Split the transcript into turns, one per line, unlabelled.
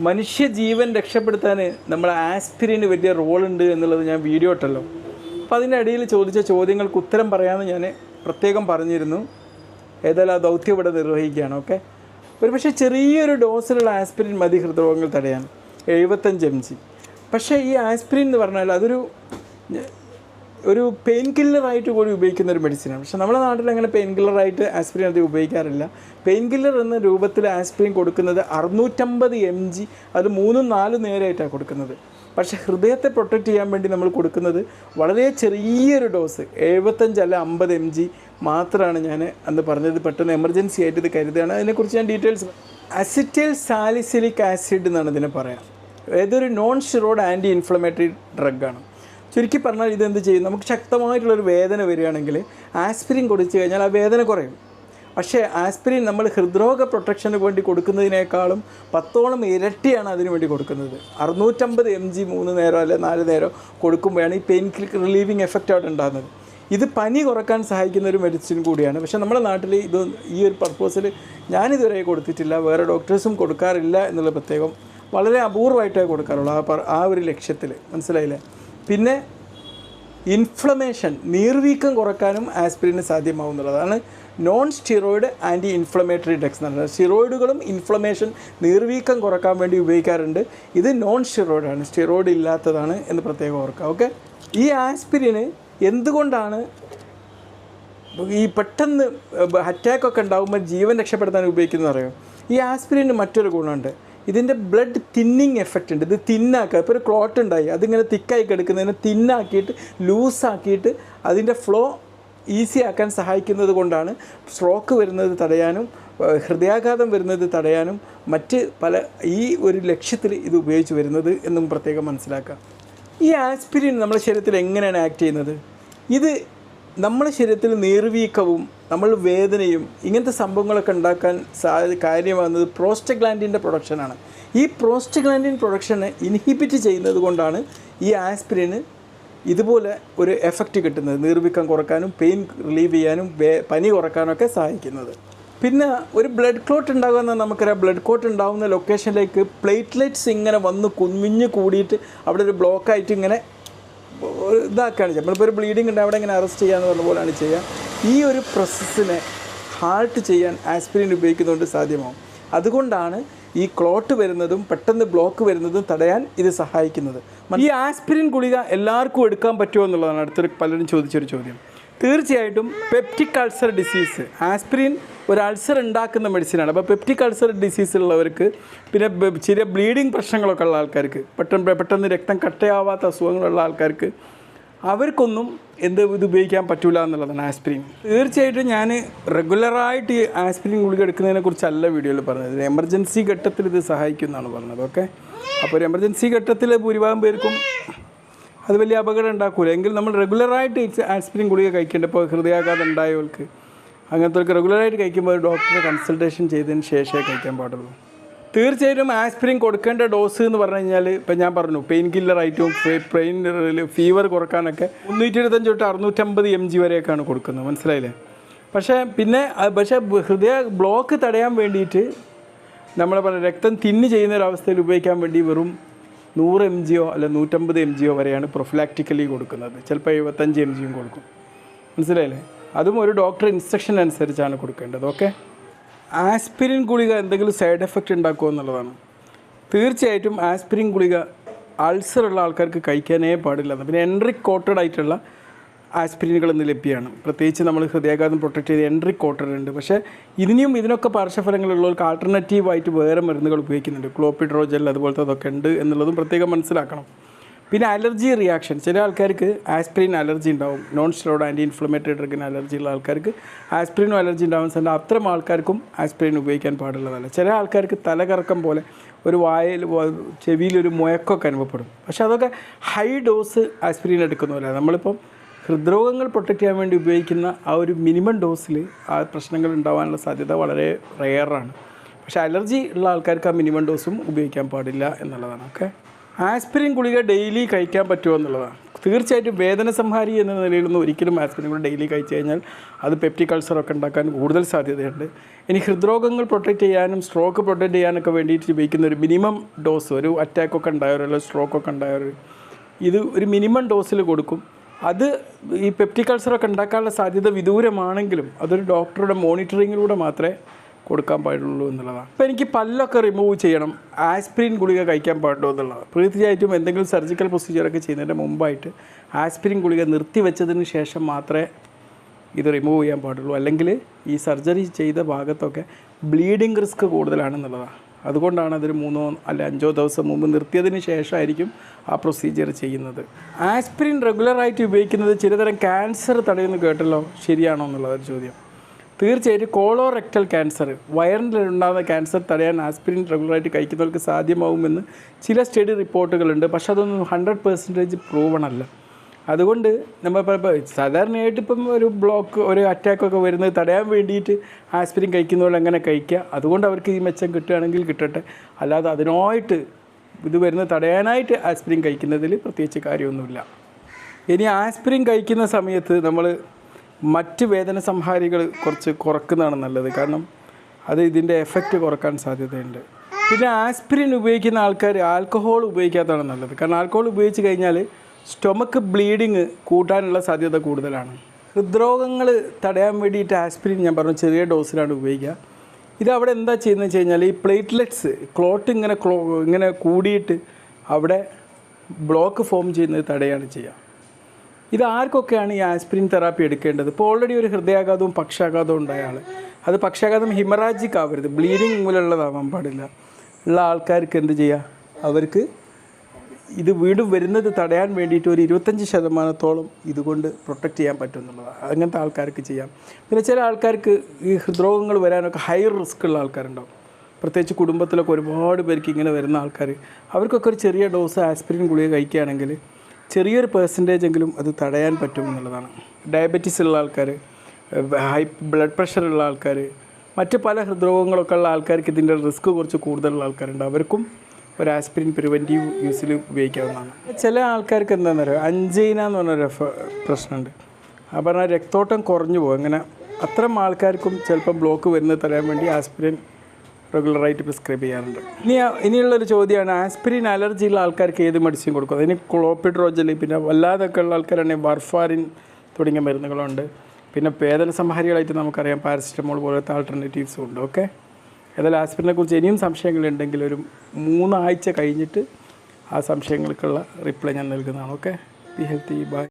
മനുഷ്യ ജീവൻ രക്ഷപ്പെടുത്താൻ നമ്മൾ ആസ്പിരിന് വലിയ റോളുണ്ട് എന്നുള്ളത് ഞാൻ വീഡിയോ ഇട്ടല്ലോ. അപ്പോൾ അതിന്റെ ചോദിച്ച ചോദ്യങ്ങൾക്ക് ഉത്തരം പറയാമെന്ന് ഞാൻ പ്രത്യേകം പറഞ്ഞിരുന്നു. ഏതായാലും ആ ദൗത്യം ഇവിടെ നിർവഹിക്കുകയാണ് ഓക്കെ? ഒരു പക്ഷേ ചെറിയൊരു ഡോസിലുള്ള ആസ്പിരിൻ മതി ഹൃദ്രോഗങ്ങൾ തടയാൻ. എഴുപത്തഞ്ച് എം ജി. പക്ഷേ ഈ ആസ്പിരിൻ എന്ന് പറഞ്ഞാൽ അതൊരു ഒരു പെയിൻ കില്ലറായിട്ട് കൂടി ഉപയോഗിക്കുന്ന ഒരു മെഡിസിനാണ് പക്ഷേ നമ്മുടെ നാട്ടിൽ അങ്ങനെ പെയിൻ കില്ലറായിട്ട് ആസ്പിരിൻ അത് ഉപയോഗിക്കാറില്ല. പെയിൻ കില്ലർ എന്ന രൂപത്തിൽ ആസ്പിരിൻ കൊടുക്കുന്നത് അറുന്നൂറ്റമ്പത് എം ജി അത് മൂന്നും നാലും നേരമായിട്ടാണ് കൊടുക്കുന്നത്. പക്ഷേ ഹൃദയത്തെ പ്രൊട്ടക്റ്റ് ചെയ്യാൻ വേണ്ടി നമ്മൾ കൊടുക്കുന്നത് വളരെ ചെറിയൊരു ഡോസ് എഴുപത്തഞ്ച് അല്ല അമ്പത് എം ജി മാത്രമാണ് ഞാൻ അന്ന് പറഞ്ഞത്. പെട്ടെന്ന് എമർജൻസി ആയിട്ട് ഇത് കരുതുകയാണ്. അതിനെക്കുറിച്ച് ഞാൻ ഡീറ്റെയിൽസ് അസിറ്റൈൽ സാലിസിലിക് ആസിഡ് എന്നാണ് ഇതിനെ പറയാം. ഏതൊരു നോൺ സ്റ്റിറോയിഡ് ആന്റി ഇൻഫ്ലമേറ്ററി ഡ്രഗാണ് ചുരുക്കി പറഞ്ഞാൽ ഇതെന്ത് ചെയ്യും? നമുക്ക് ശക്തമായിട്ടുള്ളൊരു വേദന വരികയാണെങ്കിൽ ആസ്പിരിൻ കൊടുത്തു കഴിഞ്ഞാൽ ആ വേദന കുറയും. പക്ഷേ ആസ്പിരിൻ നമ്മൾ ഹൃദ്രോഗ പ്രൊട്ടക്ഷന് വേണ്ടി കൊടുക്കുന്നതിനേക്കാളും പത്തോളം ഇരട്ടിയാണ് അതിനു വേണ്ടി കൊടുക്കുന്നത്. അറുന്നൂറ്റമ്പത് എം ജി മൂന്ന് നേരം അല്ലെ നാല് നേരം കൊടുക്കുമ്പോഴാണ് ഈ പെയിൻ റിലീവിങ് എഫക്റ്റ് അവിടെ ഉണ്ടാകുന്നത്. ഇത് പനി കുറയ്ക്കാൻ സഹായിക്കുന്ന ഒരു മെഡിസിൻ കൂടിയാണ്. പക്ഷേ നമ്മുടെ നാട്ടിൽ ഇത് ഈ ഒരു പർപ്പസിൽ ഞാനിതുവരെ കൊടുത്തിട്ടില്ല. വേറെ ഡോക്ടേഴ്സും കൊടുക്കാറില്ല എന്നുള്ള പ്രത്യേകം വളരെ അപൂർവമായിട്ടേ കൊടുക്കാറുള്ളൂ. ആ ആ ഒരു ലക്ഷ്യത്തിൽ. മനസ്സിലായില്ലേ? പിന്നെ ഇൻഫ്ലമേഷൻ നീർവീക്കം കുറക്കാനും ആസ്പിരിന് സാധ്യമാവുന്നുള്ളതാണ്. Non steroid anti inflammatory drugs എന്ന് പറയുന്നത് സ്റ്റിറോയിഡുകളും ഇൻഫ്ലമേഷൻ നീർവീക്കം കുറയ്ക്കാൻ വേണ്ടി ഉപയോഗിക്കാറുണ്ട്. ഇത് നോൺ സ്റ്റിറോയിഡാണ് സ്റ്റിറോയിഡ് ഇല്ലാത്തതാണ് എന്ന് പ്രത്യേകം ഓർക്കുക ഓക്കെ ഈ ആസ്പിരിന് എന്തുകൊണ്ടാണ് ഈ പെട്ടെന്ന് അറ്റാക്കൊക്കെ ഉണ്ടാകുമ്പോൾ ജീവൻ രക്ഷപ്പെടുത്താൻ ഉപയോഗിക്കുന്നത് അറിയാം? ഈ ആസ്പിരിന് മറ്റൊരു ഗുണമുണ്ട്. ഇതിന്റെ ബ്ലഡ് തിന്നിങ് എഫക്റ്റ് ഉണ്ട്. ഇത് തിന്നാക്കുക ഇപ്പോൾ ഒരു ക്ലോട്ട് ഉണ്ടായി. അതിങ്ങനെ തിക്കായി കിടക്കുന്നതിനെ തിന്നാക്കിയിട്ട് ലൂസാക്കിയിട്ട് അതിന്റെ ഫ്ലോ ഈസി ആക്കാൻ സഹായിക്കുന്നത് കൊണ്ടാണ് സ്ട്രോക്ക് വരുന്നത് തടയാനും ഹൃദയാഘാതം വരുന്നത് തടയാനും മറ്റ് പല ഈ ഒരു ലക്ഷ്യത്തിൽ ഇത് ഉപയോഗിച്ച് വരുന്നത് എന്നും പ്രത്യേകം മനസ്സിലാക്കാം. ഈ ആസ്പിരിൻ നമ്മുടെ ശരീരത്തിൽ എങ്ങനെയാണ് ആക്ട് ചെയ്യുന്നത്? ഇത് നമ്മുടെ ശരീരത്തിൽ നീർവീക്കവും നമ്മൾ വേദനയും ഇങ്ങനത്തെ സംഭവങ്ങളൊക്കെ ഉണ്ടാക്കാൻ സാ കാര്യമാകുന്നത് പ്രോസ്റ്റഗ്ലാൻഡിന്റെ പ്രൊഡക്ഷനാണ്. ഈ പ്രോസ്റ്റഗ്ലാൻഡിൻ പ്രൊഡക്ഷനെ ഇൻഹിബിറ്റ് ചെയ്യുന്നത് കൊണ്ടാണ് ഈ ആസ്പിരിന് ഇതുപോലെ ഒരു എഫക്റ്റ് കിട്ടുന്നത്. നീർവീക്കം കുറക്കാനും പെയിൻ റിലീവ് ചെയ്യാനും പനി കുറക്കാനൊക്കെ സഹായിക്കുന്നത്. പിന്നെ ഒരു ബ്ലഡ് ക്ലോട്ട് ഉണ്ടാകുന്ന നമുക്കറിയാം. ബ്ലഡ് ക്ലോട്ട് ഉണ്ടാകുന്ന ലൊക്കേഷനിലേക്ക് പ്ലേറ്റ്ലെറ്റ്സ് ഇങ്ങനെ വന്ന് കുഞ്ഞു കൂടിയിട്ട് അവിടെ ഒരു ബ്ലോക്കായിട്ട് ഇങ്ങനെ ഇതാക്കുകയാണ് ചെയ്യുക. നമ്മളിപ്പോൾ ഒരു ബ്ലീഡിങ് ഉണ്ട് അവിടെ ഇങ്ങനെ അറസ്റ്റ് ചെയ്യാന്ന് പറഞ്ഞ പോലെയാണ് ചെയ്യുക. ഈ ഒരു പ്രോസസ്സിനെ ഹാൾട്ട് ചെയ്യാൻ ആസ്പിരിൻ ഉപയോഗിക്കുന്നതുകൊണ്ട് സാധ്യമാവും. അതുകൊണ്ടാണ് ഈ ക്ലോട്ട് വരുന്നതും പെട്ടെന്ന് ബ്ലോക്ക് വരുന്നതും തടയാൻ ഇത് സഹായിക്കുന്നത്. ഈ ആസ്പിരിൻ ഗുളിക എല്ലാവർക്കും എടുക്കാൻ പറ്റുമോ എന്നുള്ളതാണ് അടുത്തൊരു പലരും ചോദിച്ചൊരു ചോദ്യം. തീർച്ചയായിട്ടും പെപ്റ്റിക് അൾസർ ഡിസീസ് ആസ്പിരിൻ ഒരു അൾസർ ഉണ്ടാക്കുന്ന മെഡിസിനാണ് അപ്പോൾ പെപ്റ്റിക് അൾസർ ഡിസീസ് ഉള്ളവർക്ക് പിന്നെ ചെറിയ ബ്ലീഡിങ് പ്രശ്നങ്ങളൊക്കെ ഉള്ള ആൾക്കാർക്ക് പെട്ടെന്ന് പെട്ടെന്ന് രക്തം കട്ടയാവാത്ത അസുഖങ്ങളുള്ള ആൾക്കാർക്ക് അവർക്കൊന്നും എന്ത് ഇത് ഉപയോഗിക്കാൻ പറ്റൂല എന്നുള്ളതാണ് ആസ്പിരിൻ തീർച്ചയായിട്ടും ഞാൻ റെഗുലറായിട്ട് ഈ ആസ്പിരിൻ ഗുളിക എടുക്കുന്നതിനെ കുറിച്ചല്ല വീഡിയോയിൽ പറഞ്ഞത്. എമർജൻസി ഘട്ടത്തിൽ ഇത് സഹായിക്കും എന്നാണ് പറഞ്ഞത്. ഓക്കെ അപ്പോൾ ഒരു എമർജൻസി ഘട്ടത്തിൽ ഭൂരിഭാഗം പേർക്കും അത് വലിയ അപകടം ഉണ്ടാക്കൂല. എങ്കിൽ നമ്മൾ റെഗുലറായിട്ട് ആസ്പിരിൻ ഗുളിക കഴിക്കേണ്ട. ഇപ്പോൾ ഹൃദയാഘാതം ഉണ്ടായവർക്ക് അങ്ങനത്തെ റെഗുലറായിട്ട് കഴിക്കുമ്പോൾ ഡോക്ടറെ കൺസൾട്ടേഷൻ ചെയ്തതിന് ശേഷമേ കഴിക്കാൻ പാടുള്ളൂ. തീർച്ചയായിട്ടും ആസ്പിരിൻ കൊടുക്കേണ്ട ഡോസ് എന്ന് പറഞ്ഞു കഴിഞ്ഞാൽ ഇപ്പം ഞാൻ പറഞ്ഞു പെയിൻ കില്ലർ ആയിട്ടും പെയിൻ ഫീവർ കുറക്കാനൊക്കെ മുന്നൂറ്റി എഴുപത്തഞ്ച് തൊട്ട് അറുന്നൂറ്റമ്പത് എം ജി വരെയൊക്കെയാണ് കൊടുക്കുന്നത്. മനസ്സിലായില്ലേ? പക്ഷേ പിന്നെ പക്ഷേ ഹൃദയ ബ്ലോക്ക് തടയാൻ വേണ്ടിയിട്ട് നമ്മൾ പറഞ്ഞ രക്തം തിന്നു ചെയ്യുന്ന ഒരു അവസ്ഥയിൽ ഉപയോഗിക്കാൻ വേണ്ടി വെറും നൂറ് എം ജിയോ അല്ല നൂറ്റമ്പത് എം ജിയോ വരെയാണ് പ്രൊഫിലാക്റ്റിക്കലി കൊടുക്കുന്നത്. ചിലപ്പോൾ എഴുപത്തഞ്ച് എം ജിയും കൊടുക്കും. മനസ്സിലായില്ലേ? അതും ഒരു ഡോക്ടർ ഇൻസ്ട്രക്ഷൻ അനുസരിച്ചാണ് കൊടുക്കേണ്ടത്. ഓക്കെ? ആസ്പിരിൻ ഗുളിക എന്തെങ്കിലും സൈഡ് എഫക്റ്റ് ഉണ്ടാക്കുമോ എന്നുള്ളതാണ്. തീർച്ചയായിട്ടും ആസ്പിരിൻ ഗുളിക അൾസർ ഉള്ള ആൾക്കാർക്ക് കഴിക്കാനേ പാടില്ല. പിന്നെ എൻട്രി കോട്ടഡ് ആയിട്ടുള്ള ആസ്പിരിനുകൾ ഇന്ന് ലഭ്യമാണ്. പ്രത്യേകിച്ച് നമ്മൾ ഹൃദയാഘാതം പ്രൊട്ടക്ട് ചെയ്ത് എൻട്രി കോട്ടർ ഉണ്ട്. പക്ഷേ ഇതിനും ഇതിനൊക്കെ പാർശ്വഫലങ്ങളുള്ളവർക്ക് ആൾട്ടർനേറ്റീവായിട്ട് വേറെ മരുന്നുകൾ ഉപയോഗിക്കുന്നുണ്ട്. ക്ലോപ്പിഡ്രോജൽ അതുപോലത്തെ അതൊക്കെ ഉണ്ട് എന്നുള്ളതും പ്രത്യേകം മനസ്സിലാക്കണം. പിന്നെ അലർജി റിയാക്ഷൻ ചില ആൾക്കാർക്ക് ആസ്പിരിൻ അലർജി ഉണ്ടാവും. നോൺ സ്റ്റെറോഡ് ആന്റി ഇൻഫ്ലമേറ്ററി ഡ്രഗിന് അലർജി ഉള്ള ആൾക്കാർക്ക് ആസ്പിരിനും അലർജി ഉണ്ടാവുന്ന സ്ഥലം അത്തരം ആൾക്കാർക്കും ആസ്പിരിൻ ഉപയോഗിക്കാൻ പാടുള്ളതല്ല. ചില ആൾക്കാർക്ക് തലകറക്കം പോലെ ഒരു വായയിൽ ചെവിയിലൊരു മുയക്കൊക്കെ അനുഭവപ്പെടും. പക്ഷേ അതൊക്കെ ഹൈ ഡോസ് ആസ്പിരിൻ എടുക്കുന്നവരാണ് നമ്മളിപ്പം ഹൃദ്രോഗങ്ങൾ പ്രൊട്ടക്റ്റ് ചെയ്യാൻ വേണ്ടി ഉപയോഗിക്കുന്ന ആ ഒരു മിനിമം ഡോസിൽ ആ പ്രശ്നങ്ങൾ ഉണ്ടാവാനുള്ള സാധ്യത വളരെ റെയറാണ് പക്ഷേ അലർജി ഉള്ള ആൾക്കാർക്ക് ആ മിനിമം ഡോസും ഉപയോഗിക്കാൻ പാടില്ല എന്നുള്ളതാണ്. ഓക്കെ ആസ്പിരിൻ ഗുളിക ഡെയിലി കഴിക്കാൻ പറ്റുമോ എന്നുള്ളതാണ്. തീർച്ചയായിട്ടും വേദന സംഹാരി എന്ന നിലയിലൊന്നും ഒരിക്കലും ആസ്പിരിൻ ഗുളിക ഡെയിലി കഴിച്ചു കഴിഞ്ഞാൽ അത് പെപ്റ്റിക് അൾസറൊക്കെ ഉണ്ടാക്കാൻ കൂടുതൽ സാധ്യതയുണ്ട്. ഇനി ഹൃദ്രോഗങ്ങൾ പ്രൊട്ടക്റ്റ് ചെയ്യാനും സ്ട്രോക്ക് പ്രൊട്ടക്റ്റ് ചെയ്യാനൊക്കെ വേണ്ടിയിട്ട് ഉപയോഗിക്കുന്ന ഒരു മിനിമം ഡോസ് ഒരു അറ്റാക്കൊക്കെ ഉണ്ടായവരോ അല്ലെങ്കിൽ സ്ട്രോക്കൊക്കെ ഉണ്ടായവർ ഇത് ഒരു മിനിമം ഡോസിൽ കൊടുക്കും. അത് ഈ പെപ്റ്റിക് അൾസറൊക്കെ ഉണ്ടാക്കാനുള്ള സാധ്യത വിദൂരമാണെങ്കിലും അതൊരു ഡോക്ടറുടെ മോണിറ്ററിങ്ങിലൂടെ മാത്രമേ കൊടുക്കാൻ പാടുള്ളൂ എന്നുള്ളതാണ്. അപ്പോൾ എനിക്ക് പല്ലൊക്കെ റിമൂവ് ചെയ്യണം ആസ്പിരിൻ ഗുളിക കഴിക്കാൻ പാടുള്ളൂ എന്നുള്ളതാണ്. തീർച്ചയായിട്ടും എന്തെങ്കിലും സർജിക്കൽ പ്രൊസീജിയറൊക്കെ ചെയ്യുന്നതിന്റെ മുമ്പായിട്ട് ആസ്പിരിൻ ഗുളിക നിർത്തിവെച്ചതിന് ശേഷം മാത്രമേ ഇത് റിമൂവ് ചെയ്യാൻ പാടുള്ളൂ. അല്ലെങ്കിൽ ഈ സർജറി ചെയ്ത ഭാഗത്തൊക്കെ ബ്ലീഡിങ് റിസ്ക് കൂടുതലാണെന്നുള്ളതാണ്. അതുകൊണ്ടാണ് അതൊരു മൂന്നോ അല്ല അഞ്ചോ ദിവസം മുമ്പ് നിർത്തിയതിന് ശേഷമായിരിക്കും ആ പ്രൊസീജിയർ ചെയ്യുന്നത്. ആസ്പിരിൻ റെഗുലറായിട്ട് ഉപയോഗിക്കുന്നത് ചിലതരം ക്യാൻസർ തടയുന്നു കേട്ടല്ലോ? ശരിയാണോ എന്നുള്ളതൊരു ചോദ്യം. തീർച്ചയായിട്ടും കോളോറെക്ടൽ ക്യാൻസർ വയറിലുണ്ടാകുന്ന ക്യാൻസർ തടയാൻ ആസ്പിരിൻ റെഗുലറായിട്ട് കഴിക്കുന്നവർക്ക് സാധ്യമാവുമെന്ന് ചില സ്റ്റഡി റിപ്പോർട്ടുകളുണ്ട് പക്ഷെ അതൊന്നും ഹൺഡ്രഡ് പെർസെന്റേജ് പ്രൂവൺ അല്ല. അതുകൊണ്ട് നമ്മൾ സാധാരണയായിട്ട് ഇപ്പം ഒരു ബ്ലോക്ക് ഒരു അറ്റാക്കൊക്കെ വരുന്നത് തടയാൻ വേണ്ടിയിട്ട് ആസ്പിരിൻ കഴിക്കുന്നവർ അങ്ങനെ കഴിക്കുക. അതുകൊണ്ട് അവർക്ക് ഈ മെച്ചം കിട്ടുകയാണെങ്കിൽ കിട്ടട്ടെ. അല്ലാതെ അതിനായിട്ട് ഇത് വരുന്നത് തടയാനായിട്ട് ആസ്പിരിൻ കഴിക്കുന്നതിൽ പ്രത്യേകിച്ച് കാര്യമൊന്നുമില്ല. ഇനി ആസ്പിരിൻ കഴിക്കുന്ന സമയത്ത് നമ്മൾ മറ്റ് വേദന സംഹാരികൾ കുറച്ച് കുറക്കുന്നതാണ് നല്ലത്. കാരണം അത് ഇതിന്റെ എഫക്റ്റ് കുറയ്ക്കാൻ സാധ്യതയുണ്ട്. പിന്നെ ആസ്പിരിൻ ഉപയോഗിക്കുന്ന ആൾക്കാർ ആൽക്കഹോൾ ഉപയോഗിക്കാത്തതാണ് നല്ലത്. കാരണം ആൽക്കഹോൾ ഉപയോഗിച്ച് കഴിഞ്ഞാൽ സ്റ്റൊമക്ക് ബ്ലീഡിങ് കൂട്ടാനുള്ള സാധ്യത കൂടുതലാണ്. ഹൃദ്രോഗങ്ങൾ തടയാൻ വേണ്ടിയിട്ട് ആസ്പിരിൻ ഞാൻ പറഞ്ഞു ചെറിയ ഡോസിലാണ് ഉപയോഗിക്കുക. ഇത് അവിടെ എന്താ ചെയ്യുന്നത് വെച്ച് കഴിഞ്ഞാൽ ഈ പ്ലേറ്റ്ലെറ്റ്സ് ക്ലോട്ട് ഇങ്ങനെ ക്ലോ ഇങ്ങനെ കൂടിയിട്ട് അവിടെ ബ്ലോക്ക് ഫോം ചെയ്യുന്നത് തടയാണ് ചെയ്യുക. ഇത് ആർക്കൊക്കെയാണ് ഈ ആസ്പിരിൻ തെറാപ്പി എടുക്കേണ്ടത്? ഇപ്പോൾ ഓൾറെഡി ഒരു ഹൃദയാഘാതവും പക്ഷാഘാതവും ഉണ്ടായ ആൾ അത് പക്ഷാഘാതം ഹിമറാജിക് ആവരുത്. ബ്ലീഡിങ് മൂലമുള്ളതാവാൻ പാടില്ല. ഉള്ള ആൾക്കാർക്ക് എന്ത് ചെയ്യുക? അവർക്ക് ഇത് വീണ്ടും വരുന്നത് തടയാൻ വേണ്ടിയിട്ട് ഒരു ഇരുപത്തഞ്ച് ശതമാനത്തോളം ഇതുകൊണ്ട് പ്രൊട്ടക്റ്റ് ചെയ്യാൻ പറ്റും എന്നുള്ളതാണ് അങ്ങനത്തെ ആൾക്കാർക്ക് ചെയ്യാം. പിന്നെ ചില ആൾക്കാർക്ക് ഈ ഹൃദ്രോഗങ്ങൾ വരാനൊക്കെ ഹൈ റിസ്ക് ഉള്ള ആൾക്കാരുണ്ടാവും. പ്രത്യേകിച്ച് കുടുംബത്തിലൊക്കെ ഒരുപാട് പേർക്ക് ഇങ്ങനെ വരുന്ന ആൾക്കാർ. അവർക്കൊക്കെ ഒരു ചെറിയ ഡോസ് ആസ്പിരിൻ ഗുളിക കഴിക്കുകയാണെങ്കിൽ ചെറിയൊരു പേഴ്സന്റേജ് എങ്കിലും അത് തടയാൻ പറ്റും എന്നുള്ളതാണ്. ഡയബറ്റീസ് ഉള്ള ആൾക്കാർ ഹൈ ബ്ലഡ് പ്രഷറുള്ള ആൾക്കാർ മറ്റ് പല ഹൃദ്രോഗങ്ങളൊക്കെ ഉള്ള ആൾക്കാർക്ക് ഇതിന്റെ റിസ്ക് കുറച്ച് കൂടുതലുള്ള ആൾക്കാരുണ്ട്. അവർക്കും ഒരു ആസ്പിരിൻ പ്രിവെന്റീവ് യൂസിൽ ഉപയോഗിക്കാവുന്നതാണ്. ചില ആൾക്കാർക്ക് എന്താണെന്ന് പറയുക അഞ്ചൈന എന്ന് പറഞ്ഞൊരു പ്രശ്നമുണ്ട്. ആ പറഞ്ഞാൽ രക്തോട്ടം കുറഞ്ഞു പോകും. അങ്ങനെ അത്തരം ആൾക്കാർക്കും ചിലപ്പോൾ ബ്ലോക്ക് വരുന്നത് തടയാൻ വേണ്ടി ആസ്പിരിൻ റെഗുലറായിട്ട് പ്രിസ്ക്രൈബ് ചെയ്യാറുണ്ട്. ഇനി ഇനിയുള്ളൊരു ചോദ്യമാണ്. ആസ്പിരിൻ അലർജിയുള്ള ആൾക്കാർക്ക് ഏത് മെഡിസിൻ കൊടുക്കും? അതിന് ക്ലോപ്പിഡ്രോജൽ പിന്നെ വല്ലാതൊക്കെ ഉള്ള ആൾക്കാരാണെങ്കിൽ വർഫാരിൻ തുടങ്ങിയ മരുന്നുകളുണ്ട്. പിന്നെ വേദന സംഹാരികളായിട്ട് നമുക്കറിയാം. പാരസിറ്റമോൾ പോലത്തെ ആൾട്ടർനേറ്റീവ്സും ഉണ്ട്. ഓക്കെ ഏതായാലും ആസ്പിരിനെ കുറിച്ച് ഇനിയും സംശയങ്ങളുണ്ടെങ്കിൽ ഒരു മൂന്നാഴ്ച കഴിഞ്ഞിട്ട് ആ സംശയങ്ങൾക്കുള്ള റിപ്ലൈ ഞാൻ നൽകുന്നതാണ്. Okay be healthy by